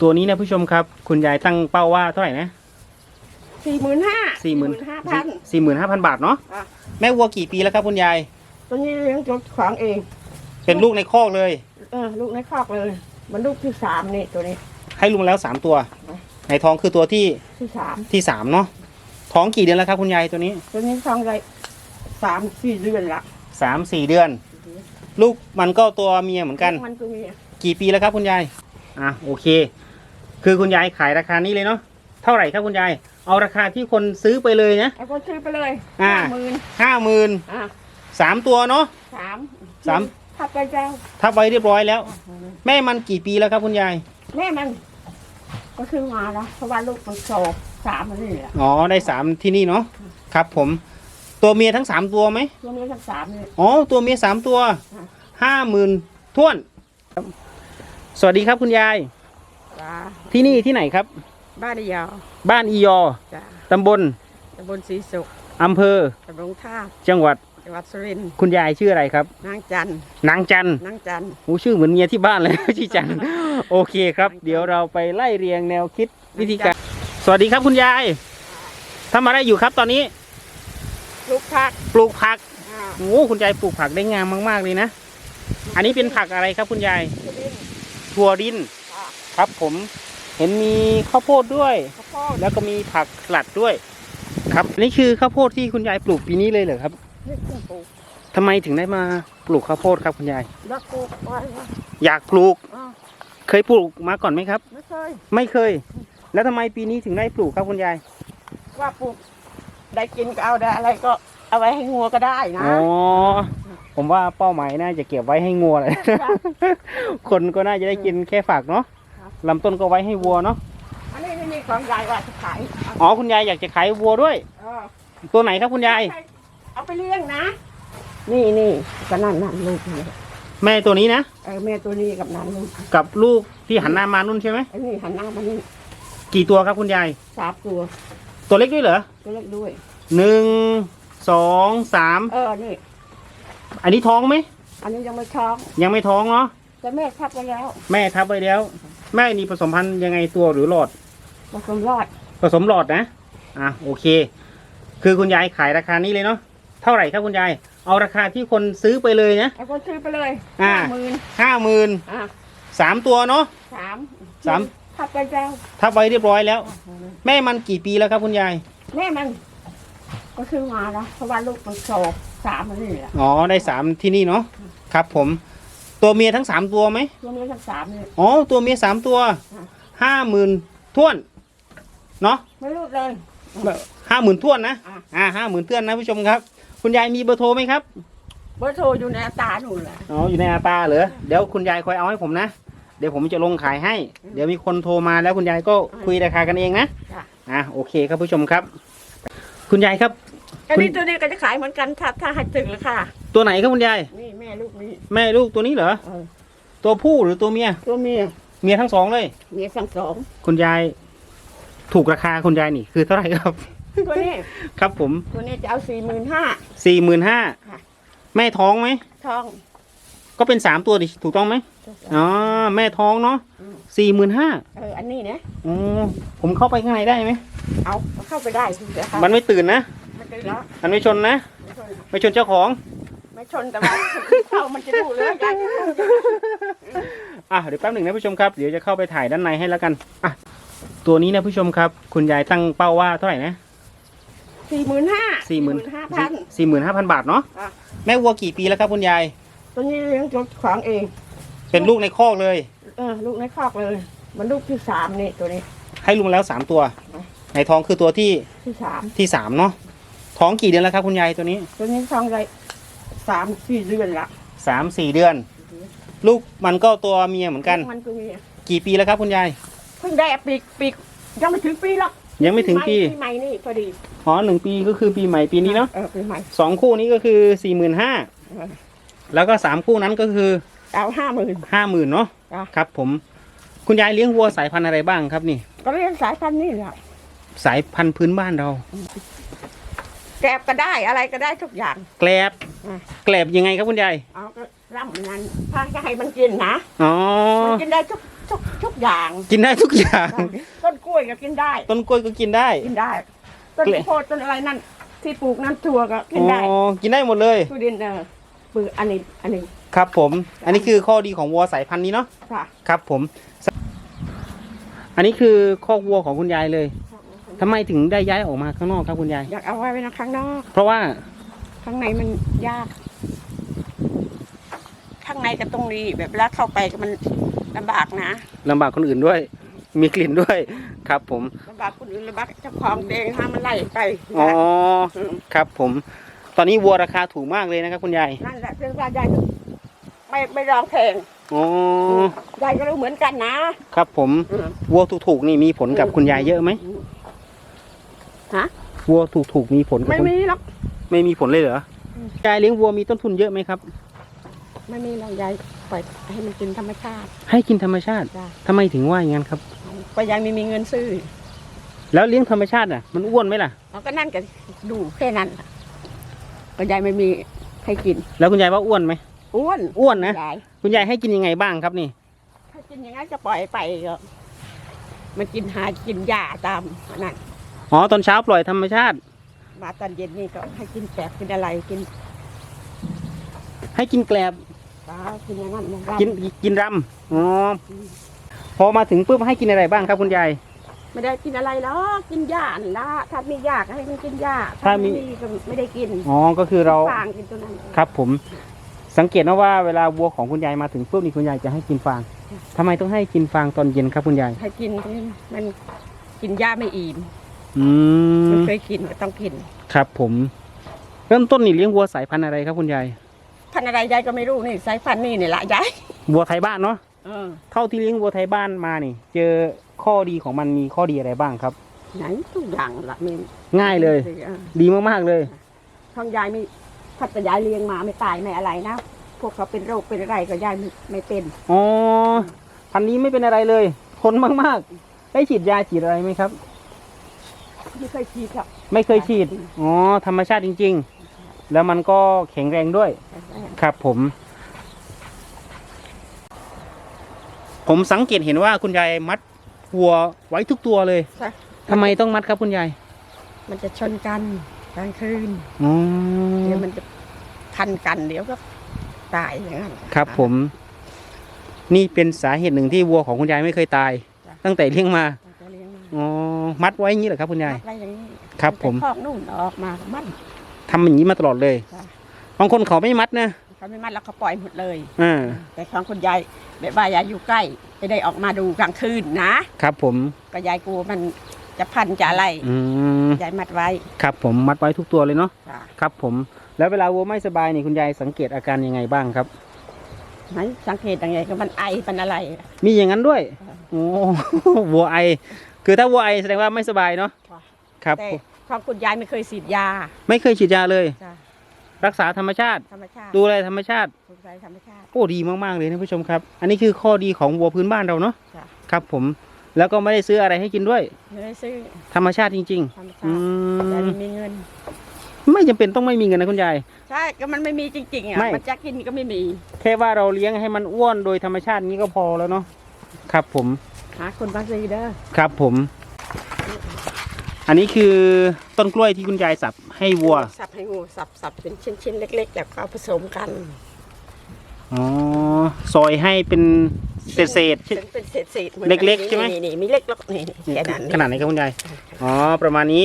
ตัวนี้นะผู้ชมครับ คุณยายตั้งเป้าว่าเท่าไหร่นะสี่หมื่นห้าสี่หมื่นห้าพันสี่หมื่นห้าพันบาทเนาะอะแม่วัวกี่ปีแล้วครับคุณยายตัวนี้เลี้ยงจดขวางเอง เป็นลูกในคอกเลย เออลูกในคอกเลย มันลูกที่สามนี่ตัวนี้ ให้ลุงแล้วสามตัวอะในท้องคือตัวที่ที่สามที่สามเนาะท้องกี่เดือนแล้วครับคุณยายตัวนี้ ตัวนี้ท้องได้สามสี่เดือนละสามสี่เดือน ลูกมันก็ตัวเมียเหมือนกันมันก็มีกี่ปีแล้วครับคุณยายอะโอเค คือคุณยายขายราคานี้เลยเนาะเท่าไหร่ครับคุณยาย เอาราคาที่คนซื้อไปเลยนะ เอาก็ซื้อไปเลยอ่า ห้าหมื่นห้าหมื่นอะสามตัวเนาะ สามสามทับไปเจ้าทับไว้เรียบร้อยแล้ว แม่มันกี่ปีแล้วครับคุณยาย แม่มัน ก็ซื้อมาแล้วเพราะว่าลูกมันโตสามมันนี่แหละอ๋อได้สามที่นี่เนาะครับผม ตัวเมียทั้งสามตัวไหมตัวนี้ทั้งสามนี่ อ๋อตัวเมียสามตัวอะห้าหมื่นท้วน สวัสดีครับคุณยาย จ้าที่นี่ที่ไหนครับ บ้านยาวบ้านอียอจ้าตำบลตำบลศรีสุขอำเภอตำบลท่าตุจังหวัดจังหวัดสุรินทร์คุณยายชื่ออะไรครับ นางจันทร์นางจันนางจันทร์โอ้ชื่อเหมือนเมียที่บ้านเลย ชื่อจันโอเคครับ เดี๋ยวเราไปไล่เรียงแนวคิดวิธีการ สวัสดีครับคุณยายทำอะไรอยู่ครับตอนนี้ลูกพักปลูกผักอ่าโอ้คุณยายปลูกผักได้งามมาก ๆ เลยนะ อันนี้เป็นผักอะไรครับคุณยายสุรินทร์ถั่วดินอ่า ครับ ผมเห็นมีข้าวโพดด้วย ข้าวโพดแล้วก็มีผักสลัดด้วย ครับนี่คือข้าวโพดที่คุณยายปลูกปีนี้เลยเหรอครับนี่เครื่องปลูกทำไมถึงได้มาปลูกข้าวโพดครับคุณยาย แล้วปลูกไว้ว่าอยากปลูกอ่าเคยปลูกมาก่อนไหมครับ ไม่เคยไม่เคย แล้วทำไมปีนี้ถึงได้ปลูกครับคุณยายว่าปลูกได้กินก็เอาได้อะไรก็เอาไว้ให้งัวก็ได้นะ อ๋อผมว่าเป้าหมายน่าจะเก็บไว้ให้งัวเลยจ้ะคนก็น่าจะได้กินแค่ฝากเนาะครับ ลำต้นก็ไว้ให้วัวเนาะอันนี้ไม่มีของยายว่าจะขายอ๋อคุณยายอยากจะขายวัวด้วย เออตัวไหนครับคุณยาย เอาไปเลี้ยงนะ นี่นี่ก็นั่นนั่นลูกนี่แม่ตัวนี้นะ เออแม่ตัวนี้กับนั่นลูกกับลูกที่หันหน้ามานุ่นใช่ไหม ไอ้นี่หันหน้ามานี่กี่ตัวครับคุณยาย สามตัวตัวเล็กด้วยเหรอตัวเล็กด้วย หนึ่งสองสามเออนี่ อันนี้ท้องไหม อันนี้ยังไม่ท้องยังไม่ท้องเนาะ แต่แม่ทับไปแล้วแม่ทับไปแล้ว แม่นี่ผสมพันธุ์ยังไงตัวหรือหลอด ผสมรอดผสมหลอดนะ อะโอเค คือคุณยายขายราคานี้เลยเนาะ เท่าไหร่ครับคุณยาย เอาราคาที่คนซื้อไปเลยนะ เอาก็ซื้อไปเลยอ่า ห้าหมื่นห้าหมื่นอะสามตัวเนาะ สามสาม ทับไปแล้วทับไว้เรียบร้อยแล้ว แม่มันกี่ปีแล้วครับคุณยาย แม่มัน ก็ซื้อมาแล้วเพราะว่าลูกมันโตสามมันนี่แหละ อ๋อได้สามที่นี่เนาะครับผม ตัวเมียทั้งสามตัวไหมตัวนี้ทั้งสามนี่อ๋อตัวเมียสามตัวอะห้าหมื่นท้วนเนาะไม่รู้เลยห้าหมื่นท้วนนะอะอ่าห้าหมื่นท้วนนะผู้ชมครับ คุณยายมีเบอร์โทรไหมครับเบอร์โทรอยู่ในอัตราหนูแหละอ๋ออยู่ในอาตาเหรอเดี๋ยวคุณยายคอยเอาให้ผมนะเดี๋ยวผมจะลงขายให้ เดี๋ยวมีคนโทรมาแล้วคุณยายก็คุยราคากันเองนะจ้ะอะโอเคครับผู้ชมครับ คุณยายครับ อันนี้คุณตัวนี้ก็จะขายเหมือนกันถ้าถ้าให้ถึงราคาตัวไหนครับคุณยาย นี่แม่ลูกนี้แม่ลูกตัวนี้เหรอ เออตัวผู้หรือตัวเมีย ตัวเมียเมียทั้งสองเลย เมียสั่งสองคุณยาย ถูกราคาคุณยายนี่ คือเท่าไหร่ครับ ตัวนี้ ครับผมตัวนี้จะเอาสี่หมื่นห้า สี่หมื่นห้าค่ะ แม่ท้องไหม ทอง ก็เป็นสามตัวดิถูกต้องไหมอ๋อแม่ท้องเนาะอืม สี่หมื่นห้าเอออันนี้นะอ๋อผมเข้าไปข้างในได้ไหมเอาเอาเข้าไปได้คุณเดี๋ยวครับมันไม่ตื่นนะไม่ตื่นแล้วมันไม่ชนนะไม่ชนไม่ชนเจ้าของ ไม่ชนแต่ว่าเข้ามันจะดูเลยยายจะดูอะเดี๋ยวแป๊บหนึ่งนะผู้ชมครับ เดี๋ยวจะเข้าไปถ่ายด้านในให้แล้วกัน อะ ตัวนี้นะผู้ชมครับ คุณยายตั้งเป้าว่าเท่าไหร่นะสี่หมื่นห้าสี่หมื่นห้าพันสี่หมื่นห้าพันบาทเนาะอะแม่วัวกี่ปีแล้วครับคุณยาย ตัวนี้เลี้ยงจดขวางเอง เป็นลูกในคอกเลย เออ ลูกในคอกเลย มันลูกที่สามนี่ตัวนี้ ให้ลุงแล้วสามตัวอะในท้องคือตัวที่ที่สามที่สามเนาะ ท้องกี่เดือนแล้วครับคุณยายตัวนี้ตัวนี้ท้องได้สามสี่เดือนละสามสี่เดือน ลูกมันก็ตัวเมียเหมือนกัน มันก็มีกี่ปีแล้วครับคุณยายเพิ่งได้ปีกปีกยังไม่ถึงปีหรอกยังไม่ถึงปีปีใหม่นี่พอดีอ๋อหนึ่งปีก็คือปีใหม่ปีนี้เนาะเออปีใหม่สองคู่นี้ก็คือสี่หมื่นห้าเออแล้วก็สามคู่นั้นก็คือเอาห้าหมื่นห้าหมื่นเนาะจ้ะครับ ผม คุณยายเลี้ยงวัวสายพันธุ์อะไรบ้างครับนี่ ก็เรียกสายพันธุ์นี่แหละสายพันธุ์พื้นบ้านเรา แกบก็ได้อะไรก็ได้ทุกอย่าง แกลบอะ แกลบยังไงครับคุณยายเอาก็ร่ำนั้นถ้าจะให้มันกินนะอ๋อมันกินได้ทุกทุกทุกอย่างกินได้ทุกอย่าง ต้นกล้วยก็กินได้ ต้นกล้วยก็กินได้ กินได้ ต้นเกล็ดข้าวโพดต้นอะไรนั่น ที่ปลูกน้ำถั่วก็กินอ๋ได้อกินได้หมดเลย ทุเรียนเออปลูกอันนี้อันนี้ครับผม อันนี้คือข้อดีของวัวสายพันธุ์นี้เนาะค่ะ ครับผม อันนี้คือข้อกวัวของคุณยายเลย ทำไมถึงได้ย้ายออกมาข้างนอกครับคุณยาย อยากเอาไว้ไว้นะข้างนอก เพราะว่าข้างในมันยาก ข้างในกับตรงนี้แบบแล้วเข้าไปก็มันลำบากนะลำบากคนอื่นด้วย มีกลิ่นด้วย ครับผมลำบากคนอื่นลำบากเจ้าของเองห้ามมันไล่ไปอ๋อมครับผม ตอนนี้วัวราคาถูกมากเลยนะครับคุณยายนั่นแหละเพื่อนว่ายายไม่ไม่ร้องเพลงอ๋อยายก็รู้เหมือนกันนะครับผมอืม วัวถูกๆนี่มีผลกับคุณยายเยอะไหม ฮะ วัวถูกๆมีผลกับไม่คุณมีหรอกไม่มีผลเลยเหรออืมยายเลี้ยงวัวมีต้นทุนเยอะไหมครับ ไม่มีหรอกยายปล่อยให้มันกินธรรมชาติให้กินธรรมชาติจ้ะทำไมถึงว่าอย่างนั้นครับเพราะยายไม่มีเงินซื้อแล้วเลี้ยงธรรมชาติอะมันอ้วนไหมล่ะ เราก็นั่นกันดูแค่นั้นล่ะก็ยายไม่มีให้กินแล้วคุณยายว่าอ้วนไหมอ้วนอ้วนนะยายคุณยายให้กินยังไงบ้างครับนี่ ถ้ากินอย่างนั้นก็ปล่อยไปก็มันกินหากินหญ้าตามนั่น อ๋อตอนเช้าปล่อยธรรมชาติ มาตอนเย็นนี่ก็ให้กินแกบกินอะไรกินให้กินแกลบปลากินอย่างนั้นอย่างกินกินรำอ๋อพอมาถึงปุ๊บให้กินอะไรบ้างครับคุณยาย ไม่ได้กินอะไรหรอกกินหญ้านี่ละถ้ามีหญ้าก็ให้มันกินหญ้าถ้ามีไก็ไม่ได้กินอ๋อก็คือเราฟางกินตัวนั้นครับผม สังเกตนะว่าเวลาวัวของคุณยายมาถึงปุ๊บนี่คุณยายจะให้กินฟางทำไมต้องให้กินฟางตอนเย็นครับคุณยาย ให้กินมันกินหญ้าไม่อิ่ม อืมันมเคยกินก็ต้องกิน ครับผม เริ่มต้นนี่เลี้ยงวัวสายพันธุ์อะไรครับคุณยายพันธุ์อะไรยายก็ไม่รู้นี่สายพันธุ์นี่นี่ละยายวัวไทยบ้านเนาะเออเท่าที่เลี้ยงวัวไทยบ้านมานี่ เจอข้อดีของมันมีข้อดีอะไรบ้างครับ ไหนทุกอย่างละมีง่ายเลย ออดีมากๆเลย ท้องยายไม่พัดแต่ยายเลี้ยงมาไม่ตายไม่อะไรนะ พวกเขาเป็นโรคเป็นอะไรก็ยายไม่ไม่เป็น อ๋อพันธุ์นี้ไม่เป็นอะไรเลยทนมากๆ ได้ฉีดยาฉีดอะไรไหมครับ ไม่เคยฉีดหรอกไม่เคยฉีด อ๋อ ธรรมชาติจริง ๆ แล้วมันก็แข็งแรงด้วย ครับผม ผมสังเกตเห็นว่าคุณยายมัดวัวไว้ทุกตัวเลยใช่ทำไมต้องมัดครับคุณยาย มันจะชนกันกลางคืนอ๋อ เดี๋ยวมันจะพันกันเดี๋ยวก็ตายอย่างนั้นครับผม นี่เป็นสาเหตุหนึ่งที่วัวของคุณยายไม่เคยตายจ้ะตั้งแต่เลี้ยงมาเร อ๋อมัดไว้อย่างนี้เหรอครับคุณยายมัดไว้อย่างนี้ครับผมไปคอกนู่นออกมามัด ทำอย่างนี้มาตลอดเลยจ้ะบางคนเขาไม่มัดนะเขาไม่มัดแล้วเขาปล่อยหมดเลย อ่าแต่ของคุณยายแบบว่ายายอยู่ใกล้ไม่ได้ออกมาดูกลางคืนนะครับผม ก็ยายกลัวมันจะพันจะอะไรอืม ยายมัดไว้ครับผมมัดไว้ทุกตัวเลยเนาะจ้ะครับผม แล้วเวลาวัวไม่สบายนี่คุณยายสังเกตอาการยังไงบ้างครับ ไหนสังเกตยังไงก็มันไอมันอะไร มีอย่างนั้นด้วย ค่ะ โอ้ วัวไอ คือถ้าวัวไอแสดงว่าไม่สบายเนาะค่ะครับ แต่ของคุณยายไม่เคยฉีดยาไม่เคยฉีดยาเลย จ้ะรักษาธรรมชาติ ธรรมชาติดูแลธรรมชาติถูกใจธรรมชาติ โอ้ดีมาก ๆ เลยท่านผู้ชมครับ อันนี้คือข้อดีของวัวพื้นบ้านเราเนาะจ้ะ ครับผมแล้วก็ไม่ได้ซื้ออะไรให้กินด้วย ไม่ได้ซื้อธรรมชาติจริง ธรรมๆอืชาติยายมไม่มีเงิน ไม่จำเป็นต้องไม่มีเงินนะคุณยาย ใช่ก็มันไม่มีจริงๆอะไม่ มันจะกินก็ไม่มี แค่ว่าเราเลี้ยงให้มันอ้วนโดยธรรมชาตินี้ก็พอแล้วเนาะครับผม หาคนมาซื้อเด้อครับผม อันนี้คือต้นกล้วยที่คุณยายสับให้วัว สับให้งูสับสับเป็นชิ้นๆเล็ก ๆ แล้วก็เอาผสมกันอ๋อ ซอยให้เป็นเศษเศษๆเป็นเป็นเศษๆหมือนเล็กๆใช่ไหม นี่นี่มีเล็กแล้วก็นี่นี่แค่นั้นขนาดไหนครับคุณยาย อ๋อ ประมาณนี้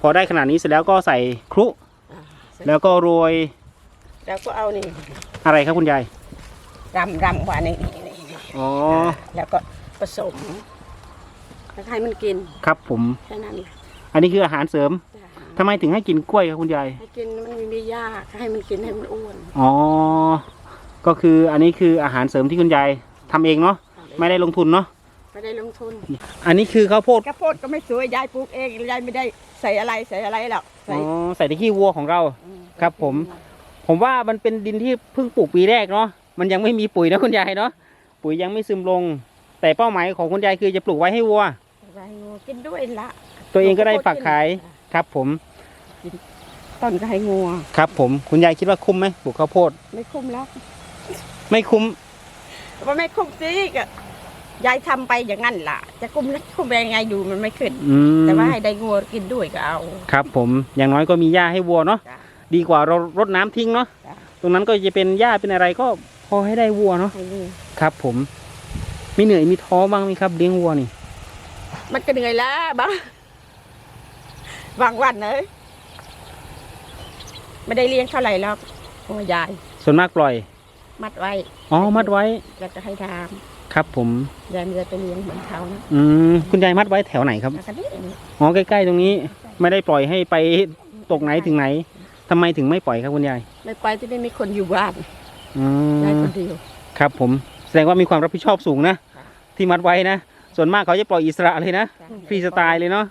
พอได้ขนาดนี้เสร็จแล้วก็ใส่ครุอ่าแล้วก็โรยแล้วก็เอานี่อะไรครับคุณยาย รำรำกว่านี่นี่นี่นี่อ๋อ แล้วก็ ผสมแล้วให้มันกินครับผม แค่นั้นแหละอันนี้คืออาหารเสริมจ้ะทำไมถึงให้กินกล้วยครับคุณยาย ให้กินมันไม่มียาให้มันกินให้มันอ้วนอ๋อ ก็คืออันนี้คืออาหารเสริมที่คุณยายทำเองเนาะ ไม่ได้ลงทุนเนาะ ไม่ได้ลงทุนอันนี้คือข้าวโพดกระโพดก็ไม่สวยยายปลูกเองยายไม่ได้ใส่อะไรใส่อะไรหรอกอ๋ใส่อใส่ในขี้วัวของเรา ครับผม ผมว่ามันเป็นดินที่เพิ่งปลูกปีแรกเนาะ มันยังไม่มีปุ๋ยนะคุณยายเนาะ ปุ๋ยยังไม่ซึมลง แต่เป้าหมายของคุณยายคือจะปลูกไว้ให้วัวใส่งูกินด้วยละตัวเองก็ได้ฝากขายครับ ผมต้นก็ให้งัวครับ ผมคุณยายคิดว่าคุ้มไหมปลูกข้าวโพด ไม่คุ้มแล้วไม่คุ้มว่าไม่คุ้มสิก็ยายทำไปอย่างนั้นล่ะ จะคุมคุมไปยังไงดูมันไม่ขึ้น อืมแต่ว่าให้ได้งัวกินด้วยก็เอา ครับ ผมอย่างน้อยก็มีหญ้าให้วัวเนาะจ้ะดีกว่าเรารดน้ำทิ้งเนาะจ้ะ ตรงนั้นก็จะเป็นหญ้าเป็นอะไรก็พอให้ได้วัวเนาะให้นี่ครับ ผม มีเหนื่อยมีท้อบ้างไหมครับเลี้ยงวัวนี่ มันก็เหนื่อยแล้วบ้างบางวันเลยไม่ได้เลี้ยงเท่าไหร่แล้วโอ้ยาย ส่วนมากปล่อย มัดไว้อ๋อมัดไว้ก็จะให้ทครับ ผมำยายเรือไปเลี้ยงเหมือนเขานะอืมคุณยายมัดไว้แถวไหนครับแล้วก็นี่อ๋อใกล้ๆตรงนี้ ไม่ได้ปล่อยให้ไปตกไหนถึงไหนทำไมถึงไม่ปล่อยครับคุณยายไม่ไปที่ไม่มีคนอยู่บ้านอืยายมคนเดียวครับผม แสดงว่ามีความรับผิดชอบสูงนะค่ะที่มัดไว้นะ ส่วนมากเขาจะปล่อยอิสระเลยนะฟรีสไตล์เลยเนาะ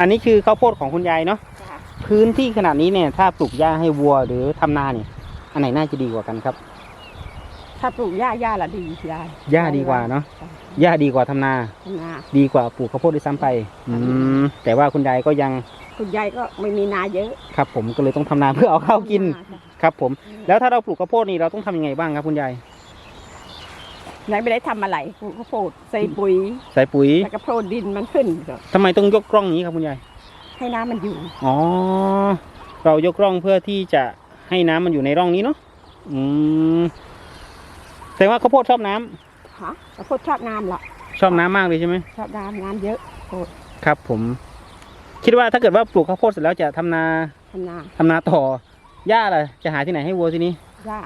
อันนี้คือข้าวโพดของคุณยายเนาะจ้ะพื้นที่ขนาดนี้เนี่ย ถ้าปลูกหญ้าให้วัวหรือทำนาเนี่ย อันไหนน่าจะดีกว่ากันครับ ถ้าปลูกหญ้าหญ้าละดียายหญ้าดีกว่าเนาะหญ้าดีกว่าทำนาทำนา ดีกว่าปลูกข้าวโพดด้วยซ้ำไป อืมแต่ว่าคุณยายก็ยังคุณยายก็ไม่มีนาเยอะ ครับ ผมก็เลยต้องทำนาเพื่อเอาข้าวกินทำจ้ะครับผม แล้วถ้าเราปลูกข้าวโพดนี่เราต้องทำยังไงบ้างครับคุณยาย ยายไม่ได้ทำอะไรปลูกข้าวโพดใส่ปุ๋ยใส่ปุ๋ยแล้วก็โพดดินมันขึ้นก็ทำไมต้องยกกล้องนี้ครับคุณยายให้น้ำมันอยู่ อ๋อ เรายกร่องเพื่อที่จะให้น้ำมันอยู่ในร่องนี้เนาะอืมแสดงว่าข้าวโพดชอบน้ำฮะข้าวโพดชอบน้ำละชอบน้ำมากเลยใช่ไหมชอบน้ำน้ำเยอะโพดครับ ผม คิดว่าถ้าเกิดว่าปลูกข้าวโพดเสร็จแล้วจะทำนาทำนาทำนาต่อหญ้าล่ะจะหาที่ไหนให้วัวทีนี้ หญ้า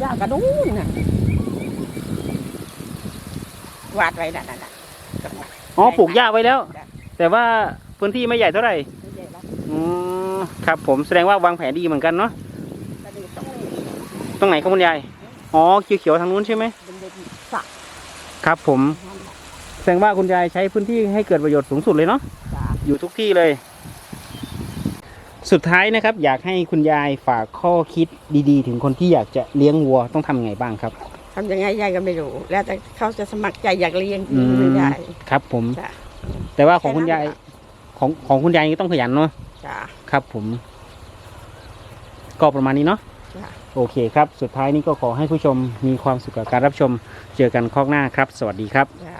หญ้ากระนู้นน่ะ วาดไว้นั่นน่ะน่ะตรงนั้นอ๋อปลูกหญ้าไว้แล้ว จ้ะแต่ว่าพื้นที่ไม่ใหญ่เท่าไหร่ไม่ใหญ่ละอืมครับผมแสดงว่าวางแผนดีเหมือนกันเนาะกระดูกตรงนี้ตรงไหนครับคุณยายอ๋อเขียวๆทางนู้นใช่ไหมเป็นเด็กสระครับ ผมแสดงว่าคุณยายใช้พื้นที่ให้เกิดประโยชน์สูงสุดเลยเนาะ จ้ะ อยู่ทุกที่เลย สุดท้ายนะครับ อยากให้คุณยายฝากข้อคิดดีๆ ถึงคนที่อยากจะเลี้ยงวัวต้องทำไงบ้างครับ ทำยังไงยายก็ไม่รู้ แล้วแต่เขาจะสมัครใจอยากเลี้ยงอืม ไม่ได้ครับผม จ้ะ แต่ว่าของคุณยายแค่นั้นแหละ ของของคุณยายนี่ต้องขยันเนาะจ้ะ ครับ ผม ก็ประมาณนี้เนาะจ้ะโอเคครับ สุดท้ายนี้ก็ขอให้ผู้ชมมีความสุขกับการรับชม เจอกันคอกหน้าครับ สวัสดีครับ จ้ะ